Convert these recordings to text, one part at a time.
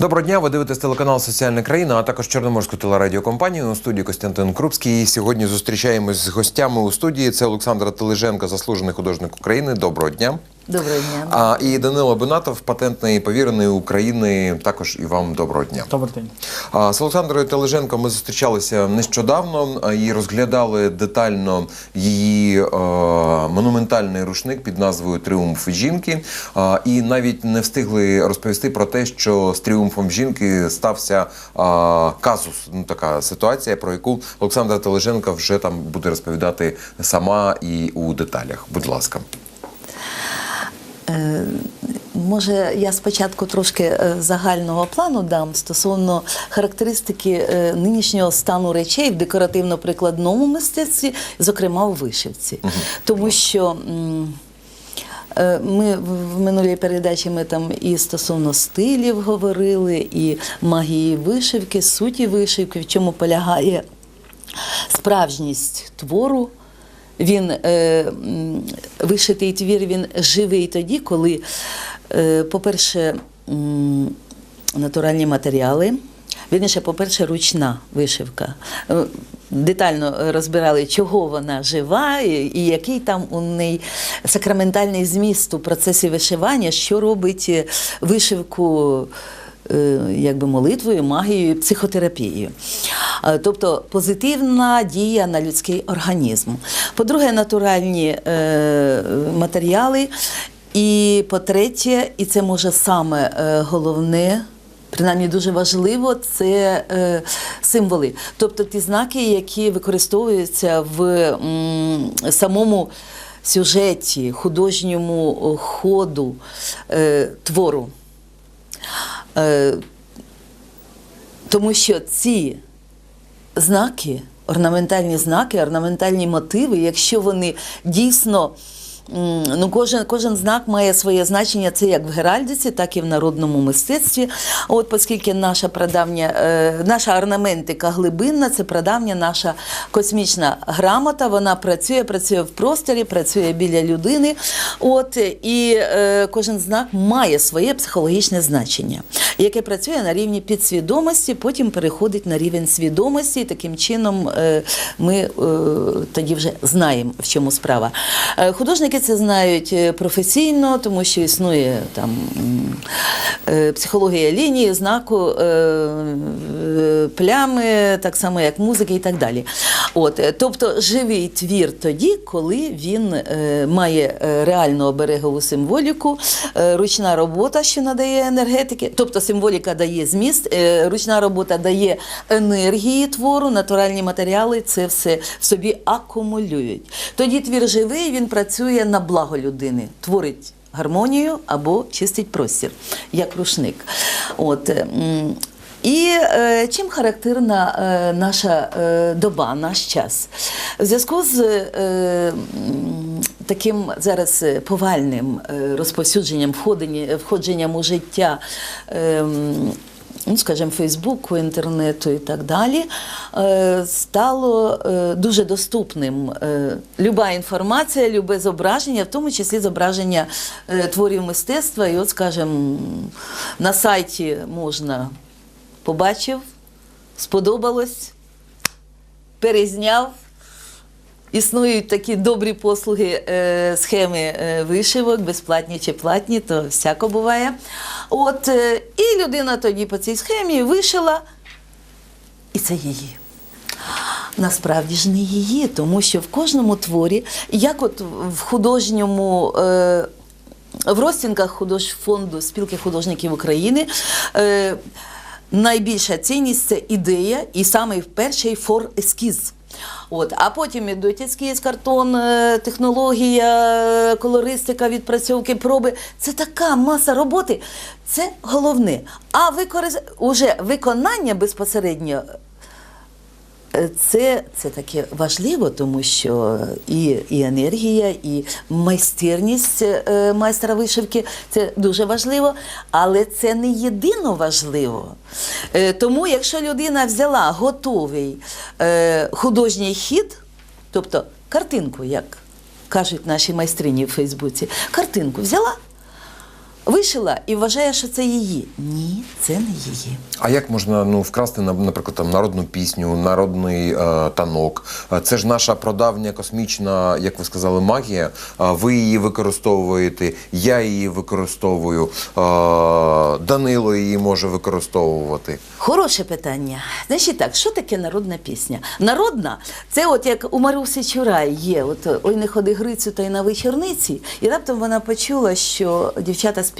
Доброго дня, ви дивитесь телеканал Соціальна країна, а також Чорноморську телерадіокомпанію у студії Костянтин Крупський. І сьогодні зустрічаємось з гостями у студії. Це Олександра Тележенко, заслужений художник України. Доброго дня. Доброго дня. А і Данило Бенатов, патентний повірений України. Також і вам доброго дня. Добрий день. А, З Олександрою Тележенко ми зустрічалися нещодавно і розглядали детально її е, монументальний рушник під назвою Тріумф жінки. А, і навіть не встигли розповісти про те, що з тріумфом жінки стався а, казус. Ну така ситуація, про яку Олександра Тележенко вже там буде розповідати сама і у деталях. Будь ласка. Е, Може, я спочатку трошки е, загального плану дам стосовно характеристики е, нинішнього стану речей в декоративно-прикладному мистецтві, зокрема у вишивці. Тому що ми в- в минулій передачі ми там і стосовно стилів говорили, і магії вишивки, суті вишивки, в чому полягає справжність твору. Він е, вишитий твір, він живий тоді, коли, е, по-перше, натуральні матеріали. Вірніше, по-перше, ручна вишивка. Е, Детально розбирали, чого вона жива, і, який там у неї сакраментальний зміст у процесі вишивання, що робить вишивку якби молитвою, магією, психотерапією. Е, Тобто позитивна дія на людський організм. По-друге, натуральні е, матеріали. І по-третє, і це може саме е, головне. Принаймні дуже важливо це е, символи, тобто ті знаки, які використовуються в м, самому сюжеті, художньому ходу е, твору. Е, тому що ці знаки, орнаментальні знаки, орнаментальні мотиви, якщо вони дійсно. Ну, кожен, кожен знак має своє значення, це як в геральдиці, так і в народному мистецтві. От оскільки наша прадавня, е, наша орнаментика глибинна, це прадавня наша космічна грамота. Вона працює, працює в просторі, працює біля людини. От і е, кожен знак має своє психологічне значення, яке працює на рівні підсвідомості, потім переходить на рівень свідомості. І таким чином е, ми тоді вже знаємо, в чому справа. Е, Художники це знають е, професійно, тому що існує там е, психологія лінії, знаку, е, плями, так само як музики і так далі. От, тобто живий твір тоді, коли він має реальну оберегову символіку, ручна робота, що надає енергетики, тобто символіка дає зміст, ручна робота дає енергії твору, натуральні матеріали це все в собі акумулюють. Тоді твір живий, він працює на благо людини, творить гармонію або чистить простір, як рушник. От, е, і е, чим характерна е, наша е, доба, наш час? В зв'язку з е, таким зараз повальним е, розповсюдженням, входженням у життя. е, Ну, скажімо, Фейсбуку, інтернету і так далі, е, стало е, дуже доступним е, люба інформація, любе зображення, в тому числі зображення творів мистецтва. І от, скажімо, на сайті можна побачив, сподобалось, перезняв. Існують такі добрі послуги, е, схеми е, вишивок, безплатні чи платні, то всяко буває. От, е, і людина тоді по цій схемі вишила, і це її. Насправді ж не її, тому що в кожному творі, як от в художньому. В розцінках художфонду спілки художників України найбільша цінність це ідея і саме перший фор ескіз. От, а потім ідуть ескіз, картон, е, технологія, колористика, відпрацьовки, проби. Це така маса роботи. Це головне. А використ... виконання безпосередньо Це, це таке важливо, тому що і, і енергія, і майстерність е, майстра вишивки це дуже важливо, але це не єдино важливо. Е, Тому, якщо людина взяла готовий е, художній хід, тобто картинку, як кажуть наші майстрині в Фейсбуці, картинку взяла. Вишила і вважає, що це її. Ні, це не її. А як можна ну вкрасти на- наприклад там народну пісню, народний е, танок? Е, Це ж наша прадавня космічна, як ви сказали, магія. Е, Ви її використовуєте, я її використовую, е, Данило її може використовувати. Хороше питання. Значить так, що таке народна пісня? Народна це от як у Марусі Чурай є, от ой не ходи Грицю та й на вечорниці. І раптом вона почула, що дівчата співають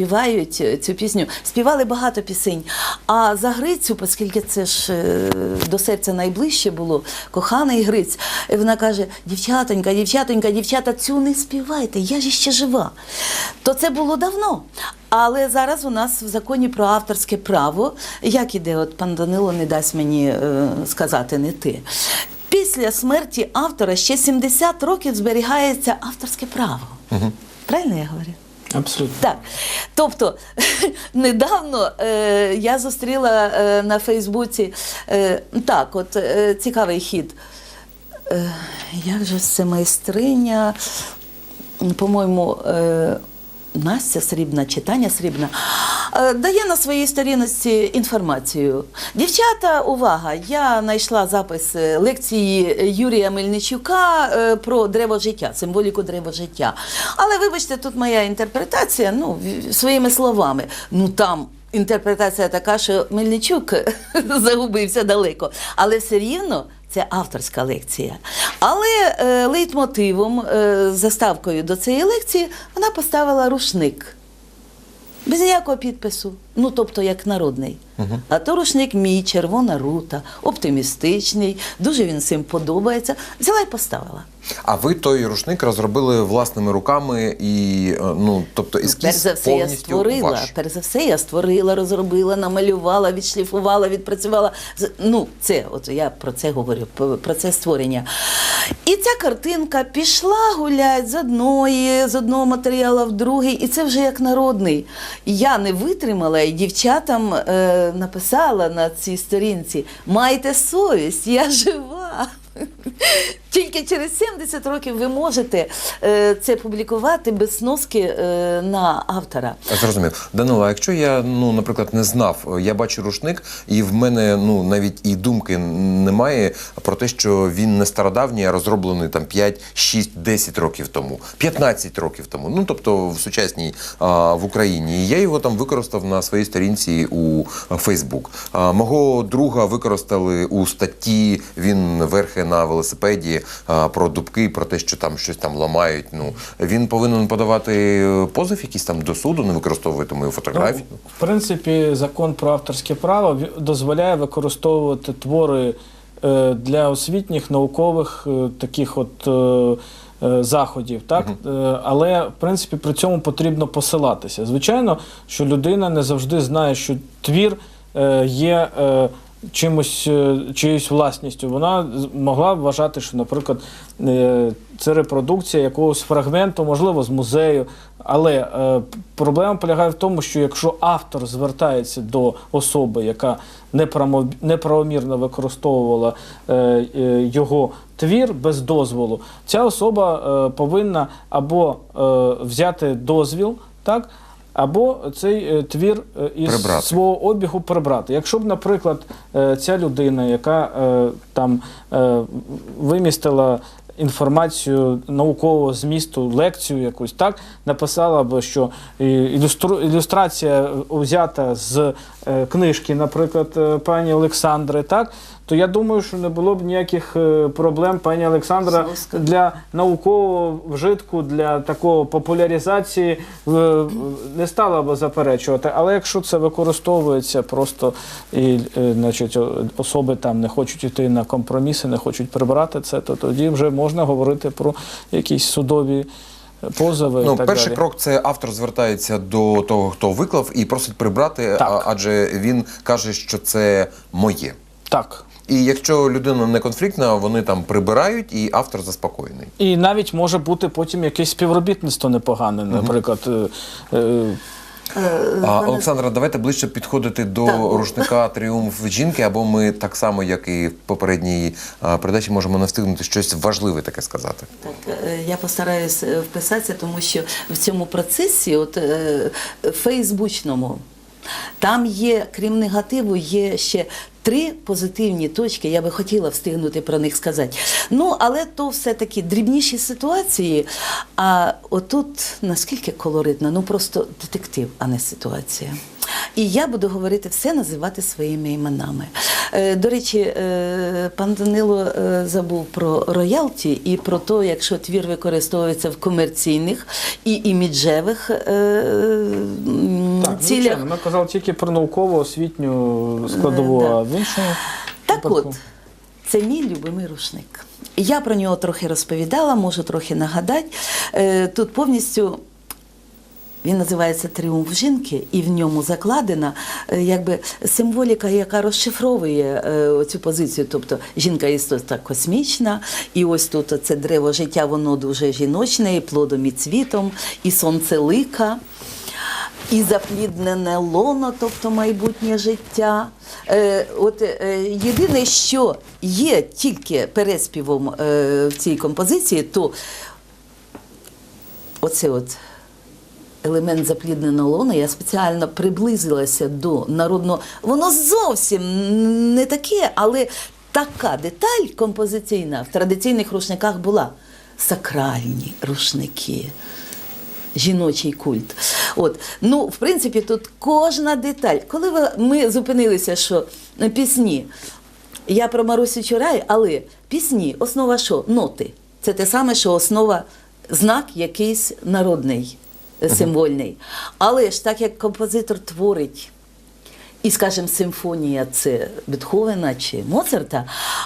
е, цю пісню. Співали багато пісень. А за Грицю, оскільки це ж е, до серця найближче було, коханий Гриць, вона каже: дівчатонька, дівчатонька, дівчата, цю не співайте, я ж ще жива. То це було давно. Але зараз у нас в законі про авторське право, як іде, от пан Данило не дасть мені е, сказати не ти. Після смерті автора ще 70 років зберігається авторське право. Правильно я говорю? Абсолютно. Так. Тобто, недавно е, я зустріла е, на Фейсбуці е, так, от е, цікавий хід. Е, як же це майстриня? По-моєму, е, Настя Срібна, читання Срібна, е, дає на своїй сторінці інформацію. Дівчата, увага! Я знайшла запис е, лекції Юрія Мельничука е, про древо життя, символіку древа життя. Але вибачте, тут моя інтерпретація, ну, своїми словами. Ну там. Інтерпретація така, що Мельничук загубився далеко, але все рівно це авторська лекція. Але е, лейтмотивом, е, заставкою до цієї лекції, вона поставила рушник. Без ніякого підпису. Ну, тобто, як народний. А то рушник мій, червона рута, оптимістичний, дуже він всім подобається. Взяла і поставила. А ви той рушник розробили власними руками і е, ну тобто Ну, ескіз перш за все, я створила. ваш. Перш за все, я створила, розробила, намалювала, відшліфувала, відпрацювала. Ну, це, от я про це говорю, про це створення. І ця картинка пішла гулять з одної, з одного матеріалу в другий, і це вже як народний. Я не витримала, дівчатам е, написала на цій сторінці: майте совість, я жива. Тільки через 70 років ви можете е, це публікувати без сноски е, на автора. Зрозумів. Данило, а якщо я, ну, наприклад, не знав, я бачу рушник, і в мене ну навіть і думки немає про те, що він не стародавній, а розроблений там 5, 6, 10 років тому, 15 років тому. Ну тобто в сучасній а, в Україні. І я його там використав на своїй сторінці у Фейсбук. Мого друга використали у статті. Він верхи на велосипеді а, про дубки, про те, що там щось там ламають. Ну він повинен подавати е, позов якийсь там до суду, не використовувати мою фотографію. Ну, в принципі, закон про авторське право дозволяє використовувати твори е, для освітніх, наукових е, таких от. е, е, Заходів, так Е, але в принципі при цьому потрібно посилатися. Звичайно, що людина не завжди знає, що твір е, є е, чимось е, чиюсь власністю. Вона могла вважати, що, наприклад, е, це репродукція якогось фрагменту, можливо, з музею. Але е, проблема полягає в тому, що якщо автор звертається до особи, яка неправо- неправомірно використовувала е, е, його твір без дозволу, ця особа е, повинна або е, взяти дозвіл, так. Або цей е, твір е, із Прибрати. свого обігу прибрати. Якщо б, наприклад, е, ця людина, яка там вимістила інформацію наукового змісту, лекцію якусь, так написала б, що ілюстру- ілюстрація взята з книжки, наприклад, пані Олександри, так. То я думаю, що не було б ніяких е, проблем пані Олександра для наукового вжитку, для такого популяризації е, не стала б заперечувати. Але якщо це використовується просто і е, значить, особи там не хочуть йти на компроміси, не хочуть прибрати це, то тоді вже можна говорити про якісь судові позови. Ну, і так перший далі. крок це автор звертається до того, хто виклав, і просить прибрати, Так. адже він каже, що це моє. Так. І якщо людина не конфліктна, вони там прибирають, і автор заспокоєний. І навіть може бути потім якесь співробітництво непогане, наприклад. е, е, Е, А, Олександра, давайте ближче підходити до Так. рушника Тріумф жінки, або ми так само, як і в попередній передачі, можемо не встигнути щось важливе таке сказати. Так, я постараюсь вписатися, тому що в цьому процесі, от фейсбучному, там є, крім негативу, є ще три позитивні точки. Я би хотіла встигнути про них сказати. Ну, але то все-таки дрібніші ситуації. А отут наскільки колоритно, ну просто детектив, а не ситуація. І я буду говорити все, називати своїми іменами. Е, до речі, е, пан Данило е, забув про роялті і про те, якщо твір використовується в комерційних і іміджевих Так, цілях. ми казали тільки про наукову освітню складову, Е, да. а в іншому Так випадку- от, це мій любимий рушник. Я про нього трохи розповідала, можу трохи нагадати. Е, Тут повністю. Він називається Тріумф жінки, і в ньому закладена е, якби символіка, яка розшифровує е, цю позицію. Тобто жінка істота космічна, і ось тут це древо життя, воно дуже жіночне, і плодом, і цвітом, і сонцелика. І запліднене лоно, тобто майбутнє життя. Е, от е, єдине, що є тільки переспівом е, в цій композиції, то оце от елемент заплідненого лона, я спеціально приблизилася до народного. Воно зовсім не таке, але така деталь композиційна в традиційних рушниках була. Сакральні рушники жіночий культ. От. Ну, в принципі, тут кожна деталь. Коли ми зупинилися, що е, пісні, я про Марусю Чурай, але пісні, основа що? Ноти. Це те саме, що основа знак якийсь народний, е, символьний. Але ж так як композитор творить. І, скажімо, симфонія це Бетховена чи Моцарта.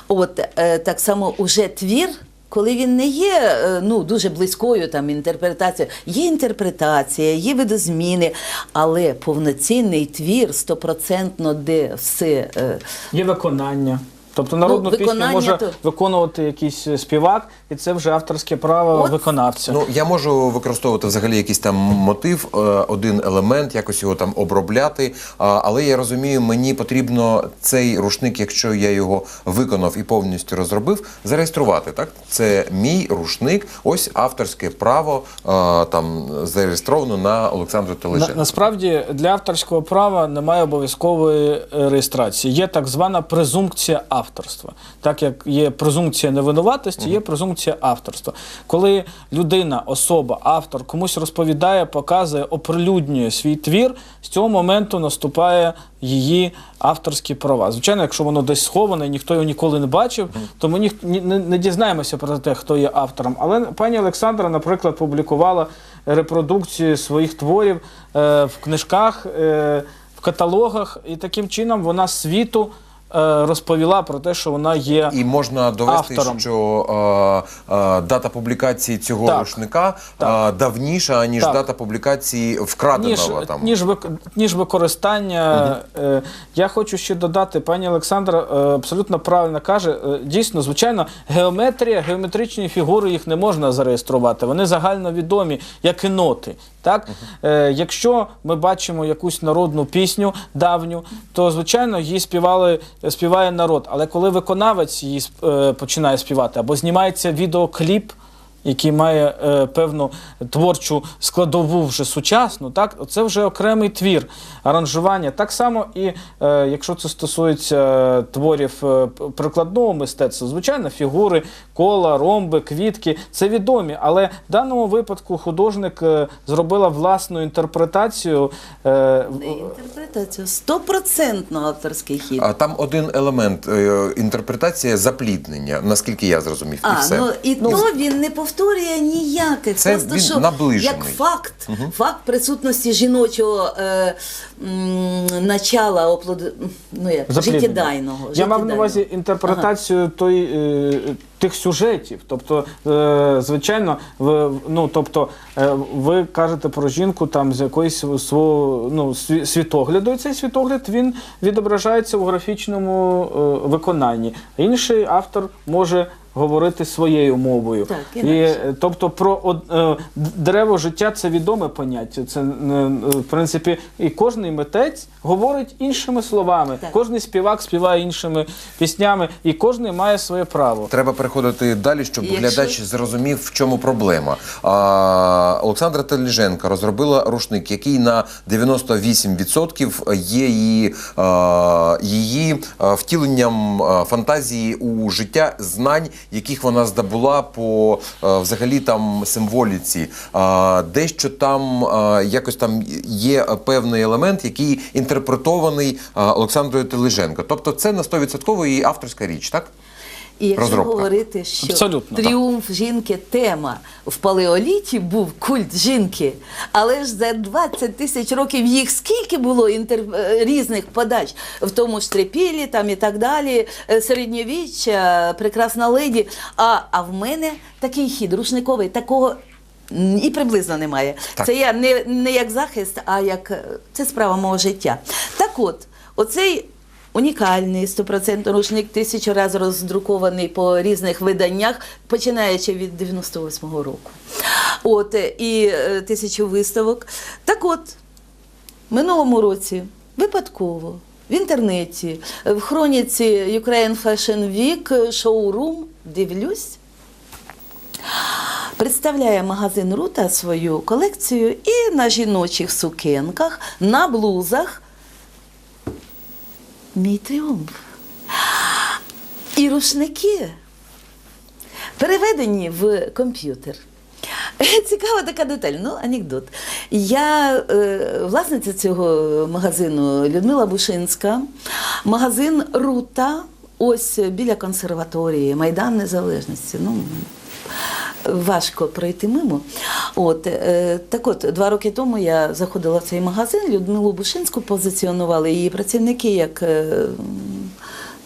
От е, так само уже твір, коли він не є е, ну, дуже близькою там інтерпретацією, є інтерпретація, є видозміни, але повноцінний твір стопроцентно, де все. е, Є виконання. Тобто народну Ну, пісню виконання може то- виконувати якийсь е, співак, і це вже авторське право От. виконавця. Ну, я можу використовувати взагалі якийсь там мотив, е, один елемент, якось його там обробляти. а, Але я розумію, мені потрібно цей рушник, якщо я його виконав і повністю розробив, зареєструвати. Так, це мій рушник. Ось авторське право е, там зареєстровано на Олександру На, насправді для авторського права немає обов'язкової е, реєстрації. Є так звана презумпція авторства. Так як є презумпція невинуватості, є презумпція авторства. Коли людина, особа, автор комусь розповідає, показує, оприлюднює свій твір, з цього моменту наступає її авторські права. Звичайно, якщо воно десь сховане, ніхто його ніколи не бачив, то ми ні, ні- не, не дізнаємося про те, хто є автором. Але пані Олександра, наприклад, публікувала репродукції своїх творів е, в книжках, е, в каталогах, і таким чином вона світу розповіла про те, що вона є. І можна довести, Автором. що е, е, дата публікації цього Так. рушника Так. е, давніша, ніж Так. дата публікації вкраденого ніж, там. ніж, вик- ніж використання. Е, я хочу ще додати, пані Олександра е, абсолютно правильно каже. Е, дійсно, звичайно, геометрія, геометричні фігури їх не можна зареєструвати. Вони загальновідомі, як і ноти. Так? Е, якщо ми бачимо якусь народну пісню давню, то звичайно її співали, співає народ. Але коли виконавець її сп- е, починає співати, або знімається відеокліп який має е, певну творчу складову вже сучасну, так це вже окремий твір аранжування. Так само і е, якщо це стосується творів е, прикладного мистецтва, звичайно, фігури, кола, ромби, квітки це відомі. Але в даному випадку художник е, зробила власну інтерпретацію. Е, в- Інтерпретація стопроцентно авторський хід. А там один елемент е, інтерпретація запліднення, наскільки я зрозумів, і А, все. ну і то він не повторює ніяких. Це Просто він що наближений. як факт, факт присутності жіночого е, начала оплод... ну, як, Запліднення. життєдайного. Я мав на життєдайного. увазі інтерпретацію той, е, тих сюжетів. Тобто, е, звичайно, ви, ну, тобто, е, ви кажете про жінку там з якоїсь свого ну, сві- світогляду, і цей світогляд він відображається у графічному е, виконанні. Інший автор може говорити своєю мовою. Так, і, інакше. е, тобто, про од- е, д- дерево життя це відоме поняття. Це, е, е, в принципі, і кожний митець говорить іншими словами. Так. Кожний співак співає іншими піснями, і кожний має своє право. Треба переходити далі, щоб Якщо- глядач зрозумів, в чому проблема. А, Олександра Теліженка розробила рушник, який на 98% є її, а, її а, втіленням а, фантазії у життя знань, яких вона здобула по а, взагалі там символіці. А, Дещо там а, якось там є певний елемент, який інтерпретований Олександрою Тележенко. Тобто це на 100% її авторська річ, так? І якщо Розробка. говорити, що Абсолютно, так. тріумф жінки тема в палеоліті був культ жінки, але ж за 20 тисяч років їх скільки було інтер... е, різних подач, в тому ж трипілі там і так далі, е, середньовіччя, прекрасна леді. А, а в мене такий хід рушниковий, такого. І приблизно немає. Так. Це я не, не як захист, а як е, це справа мого життя. Так от, оцей унікальний 100% рушник, тисячу разів роздрукований по різних виданнях, починаючи від 98-го року. От, е, і е, тисячу виставок. Так от, минулому році випадково в інтернеті, в хроніці Ukraine Fashion Week шоурум дивлюсь. Представляє магазин Рута свою колекцію і на жіночих сукенках, на блузах. Мій тріумф. І рушники переведені в комп'ютер. Цікава така деталь, ну, анекдот. Я е, власниця цього магазину Людмила Бушинська, магазин Рута, ось біля консерваторії, Майдан Незалежності. Ну, важко пройти мимо. От, е, так от, два роки тому я заходила в цей магазин, Людмилу Бушинську позиціонували її працівники як е,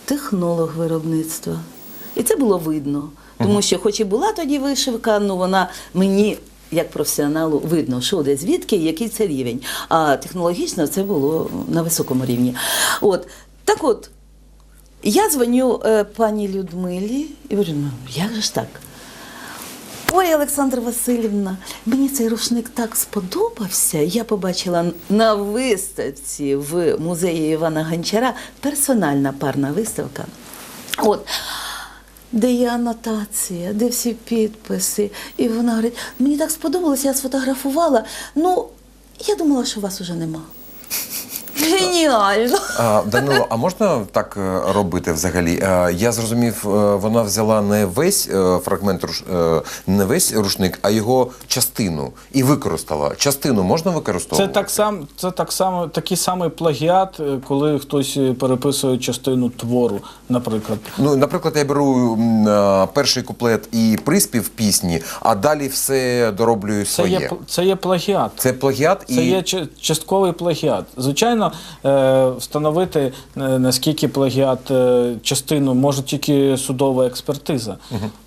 технолог виробництва. І це було видно. Тому що, хоч і була тоді вишивка, ну вона мені. Як професіоналу видно, що де звідки, який це рівень. А технологічно це було на високому рівні. От так от, я дзвоню е, пані Людмилі і говорю, ну як же ж так? Ой, Олександра Васильівна, мені цей рушник так сподобався. Я побачила на виставці в музеї Івана Гончара персональна парна виставка. От. Де є анотація, де всі підписи. І вона говорить, мені так сподобалося, я сфотографувала. Ну, я думала, що вас уже нема. Геніально! А, Данило, а можна так е, робити взагалі? Е, Я зрозумів, е, вона взяла не весь е, фрагмент руш- е, не весь рушник, а його частину і використала. Частину можна Це використовувати? так сам, це так само, такий самий плагіат, е, коли хтось е, переписує частину твору, наприклад. Ну, наприклад, я беру м, е, перший куплет і приспів пісні, а далі все дороблюю Це своє. є, це є плагіат. Це плагіат Це є ча- частковий плагіат. Звичайно, е, встановити е, наскільки плагіат е, частину може тільки судова експертиза.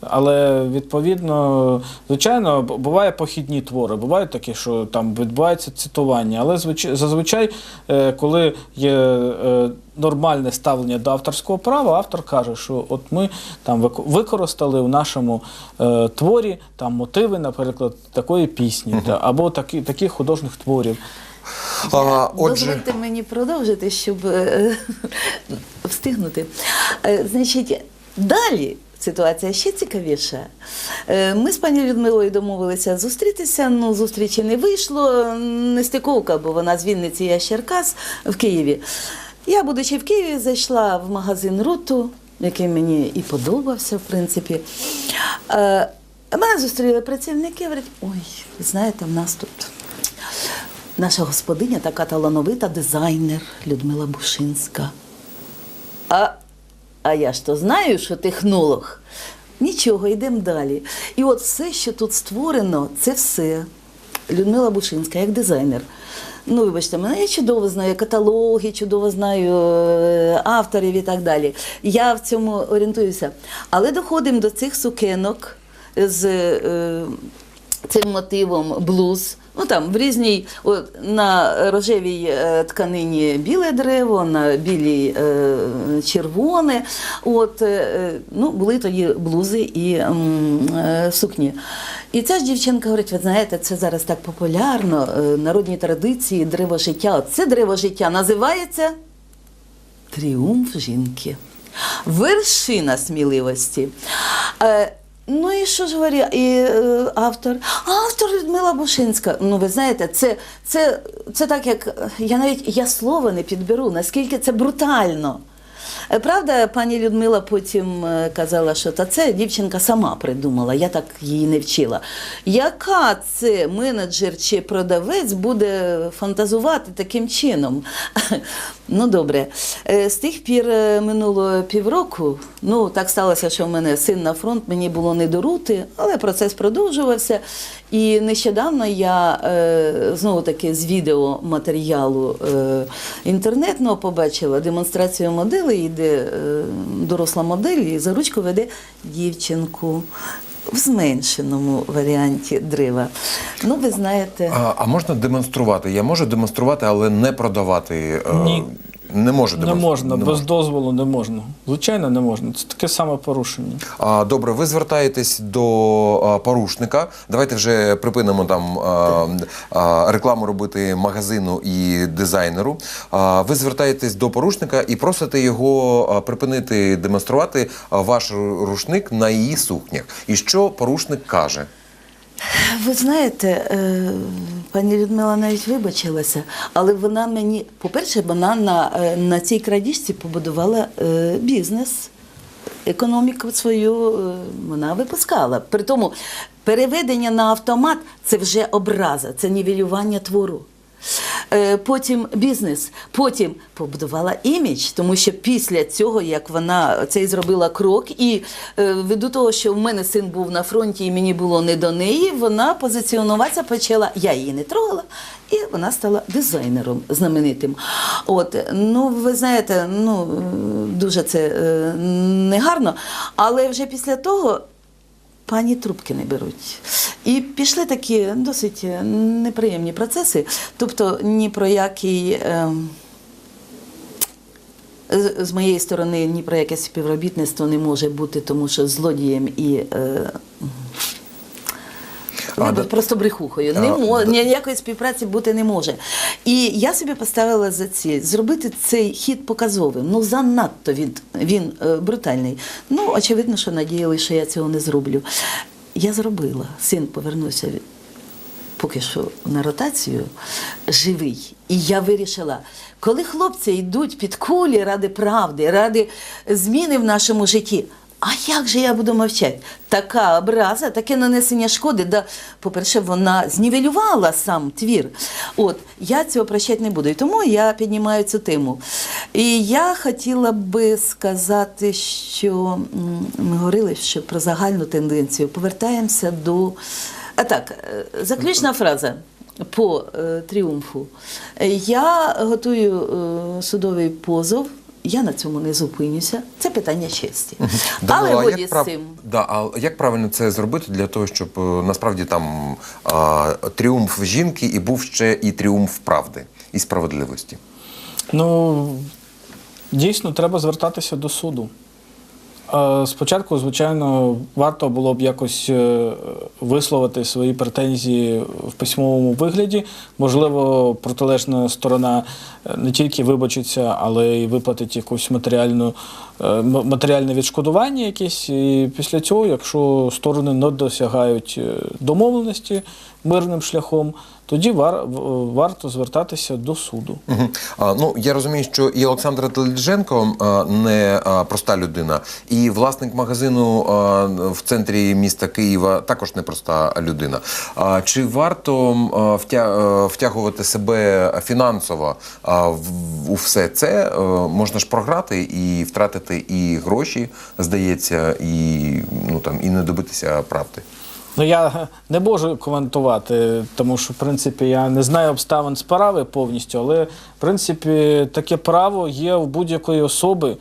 Але відповідно, звичайно, буває похідні твори, бувають такі, що там відбувається цитування. Але звич- зазвичай, е, коли є е, нормальне ставлення до авторського права, автор каже, що от ми там використали в нашому е, творі там мотиви, наприклад, такої пісні, та, або такі, таких художніх творів. А, отже. Дозвольте мені продовжити, щоб е, встигнути. Е, Значить, далі ситуація ще цікавіша. Е, Ми з пані Людмилою домовилися зустрітися. Ну, зустрічі не вийшло. Нестиковка, бо вона з Вінниці, я з Черкас в Києві. Я, будучи в Києві, зайшла в магазин Руту, який мені і подобався, в принципі. Мене зустріли працівники, говорять, ой, знаєте, в нас тут Наша господиня така талановита дизайнер Людмила Бушинська. А, а я ж то знаю, що технолог. Нічого, йдемо далі. І от все, що тут створено, це все. Людмила Бушинська, як дизайнер. Ну, вибачте, мене я чудово знаю каталоги, чудово знаю е, авторів і так далі. Я в цьому орієнтуюся. Але доходимо до цих сукенок з е, цим мотивом блуз. Ну там в різній на рожевій е, тканині біле дерево, на білій е, червоне. От, е, ну, були тоді блузи і сукні. І ця ж дівчинка говорить: ви знаєте, це зараз так популярно, народні традиції, древо життя. От Це древо життя називається Тріумф жінки. Вершина сміливості. Ну і що ж говорить і е, автор? Автор Людмила Бушинська. Ну, ви знаєте, це, це, це так, як я навіть я слова не підберу, наскільки це брутально. Е, Правда, пані Людмила потім е, казала, що та це дівчинка сама придумала, я так її не вчила. Яка це менеджер чи продавець буде фантазувати таким чином? Ну добре, Е, з тих пір минуло півроку. Ну так сталося, що в мене син на фронт, мені було не до рути, але процес продовжувався. І нещодавно я е, знову таки з відеоматеріалу е, інтернетного побачила демонстрацію моделей, де е, доросла модель і за ручку веде дівчинку. В зменшеному варіанті дерева. Ну, ви знаєте, А, а можна демонструвати? Я можу демонструвати, але не продавати. Ні. Не можу Не демонструвати. можна, Не без можна. дозволу не можна. Звичайно, не можна. Це таке саме порушення. А, добре, ви звертаєтесь до а, порушника. Давайте вже припинимо там а, а, рекламу робити магазину і дизайнеру. А, ви звертаєтесь до порушника і просите його а, припинити демонструвати а, ваш рушник на її сукнях. І що порушник каже? Ви знаєте, е, пані Людмила навіть вибачилася, але вона мені, по-перше, вона на, е, на цій крадіжці побудувала е, бізнес. Економіку свою е, вона випускала. При тому переведення на автомат це вже образа, це нівелювання твору. Е, Потім бізнес, потім побудувала імідж, тому що після цього, як вона цей зробила крок, і е, ввиду того, що в мене син був на фронті і мені було не до неї, вона позиціонуватися почала. Я її не трогала, і вона стала дизайнером знаменитим. От, ну ви знаєте, ну дуже це е, негарно, але вже після того. Пані трубки не беруть. І пішли такі досить неприємні процеси. Тобто ні про який. ем, з- моєї сторони ні про яке співробітництво не може бути, тому що злодієм і е, А, вибач, да- просто брехухою. Не А, мо, да- ніякої співпраці бути не може. І я собі поставила за ціль зробити цей хід показовим. Ну занадто він, він е, брутальний. Ну, очевидно, що надіялися, що я цього не зроблю. Я зробила. Син повернувся поки що на ротацію живий. І я вирішила, коли хлопці йдуть під кулі ради правди, ради зміни в нашому житті. А як же я буду мовчати? Така образа, таке нанесення шкоди. Да, по-перше, вона знівелювала сам твір. От я цього прощати не буду. І тому я піднімаю цю тему. І я хотіла би сказати, що ми говорили що про загальну тенденцію. Повертаємося до. А так, е, заключна фраза по е, тріумфу. Я готую е, судовий позов. Я на цьому не зупинюся. Це питання честі. Але Данило, а годі як, з прав... цим. да, а як правильно це зробити для того, щоб е, насправді там а, тріумф жінки і був ще і тріумф правди і справедливості? Ну, дійсно, треба звертатися до суду. Спочатку, звичайно, варто було б якось е, висловити свої претензії в письмовому вигляді. Можливо, протилежна сторона е, не тільки вибачиться, але й виплатить якусь матеріальну, матеріальне відшкодування якесь. І після цього, якщо сторони не досягають е, домовленості мирним шляхом, тоді вар, варто звертатися до суду. Мгм. А, ну я розумію, що і Олександра Теледженко а, не а, проста людина, і власник магазину а, в центрі міста Києва також не проста людина. А, чи варто а, втя, а, втягувати себе фінансово а, в, у все це? Е, Можна ж програти і втратити і гроші, здається, і ну там і не добитися правди. Ну я не можу коментувати, тому що в принципі я не знаю обставин справи повністю, але в принципі таке право є у будь-якої особи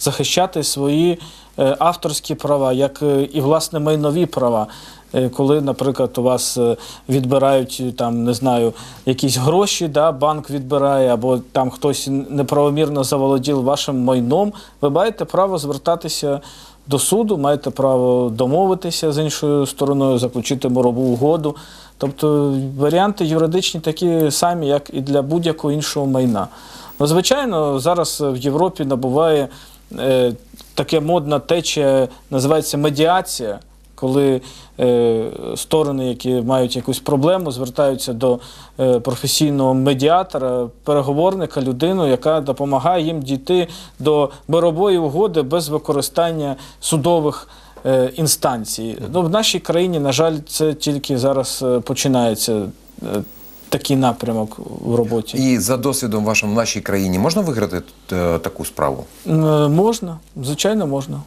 захищати свої е, авторські права, як е, і власне майнові права. Е, Коли, наприклад, у вас е, відбирають е, там, не знаю, якісь гроші, да, банк відбирає, або там хтось неправомірно заволодів вашим майном, ви маєте право звертатися до суду, маєте право домовитися з іншою стороною, заключити мирову угоду. Тобто варіанти юридичні такі самі, як і для будь-якого іншого майна. Ну, звичайно, зараз в Європі набуває е, таке модна течія, називається медіація, коли е, сторони, які мають якусь проблему, звертаються до е, професійного медіатора, переговорника, людину, яка допомагає їм дійти до мирової угоди без використання судових е, інстанцій. Ну, в нашій країні, на жаль, це тільки зараз е, починається е, такий напрямок в роботі. І за досвідом вашим в нашій країні можна виграти таку справу? Можна, звичайно, можна.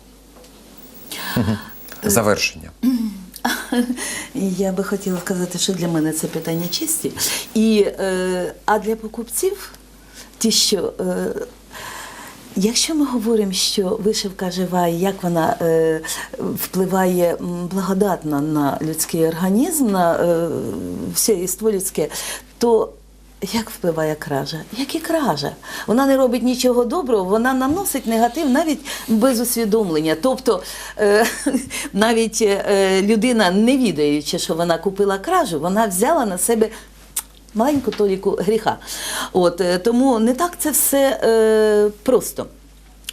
Завершення. Я би хотіла сказати, що для мене це питання честі. І, е, а для покупців, ті, що. Е, Якщо ми говоримо, що вишивка жива, і як вона е, впливає благодатно на людський організм, на е, все іство людське, то як впливає кража? Як і кража. Вона не робить нічого доброго, вона наносить негатив навіть без усвідомлення. Тобто е, навіть е, людина, не відаючи, що вона купила кражу, вона взяла на себе маленьку толіку гріха. От, е, тому не так це все е, просто.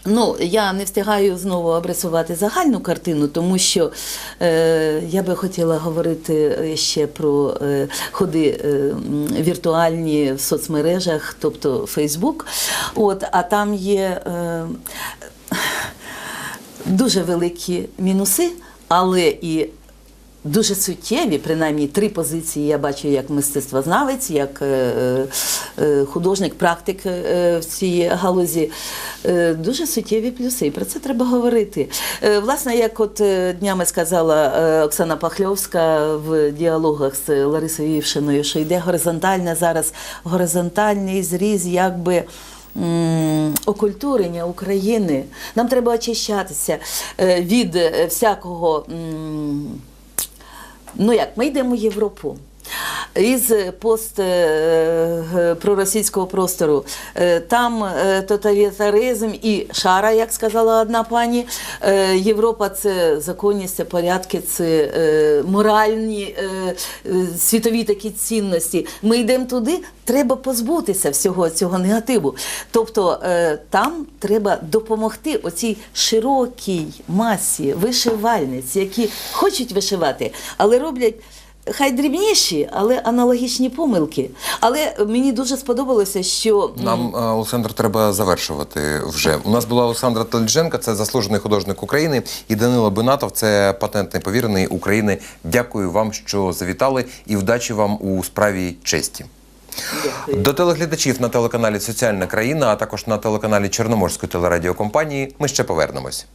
Ну, я не встигаю знову обрисувати загальну картину, тому що е, я би хотіла говорити е, ще про е, ходи е, віртуальні в соцмережах, тобто Фейсбук. От, а там є е, дуже великі мінуси, але і дуже суттєві, принаймні три позиції я бачу як мистецтвознавець, як е, е, художник, практик е, в цій галузі. Дуже суттєві плюси, і про це треба говорити. Власне, як от днями сказала Оксана Пахльовська в діалогах з Ларисою Івшиною, що йде горизонтальна зараз горизонтальний зріз, якби. Окультурення України. Нам треба очищатися від всякого. Ну як, ми йдемо в Європу. Із пост е, е, проросійського простору. Е, Там тоталітаризм і шара, як сказала одна пані. Європа це законність, це порядки, це моральні світові такі цінності. Ми йдемо туди, треба позбутися всього цього негативу. Тобто там треба допомогти оцій широкій масі вишивальниць, які хочуть вишивати, але роблять. Хай дрібніші, але аналогічні помилки. Але мені дуже сподобалося, що Нам, е, Олександр, треба завершувати вже. У нас була Олександра Толідженка, це заслужений художник України, і Данило Бинатов, це патентний повірений України. Дякую вам, що завітали, і вдачі вам у справі честі. До телеглядачів на телеканалі Соціальна країна, а також на телеканалі Чорноморської телерадіокомпанії ми ще повернемось.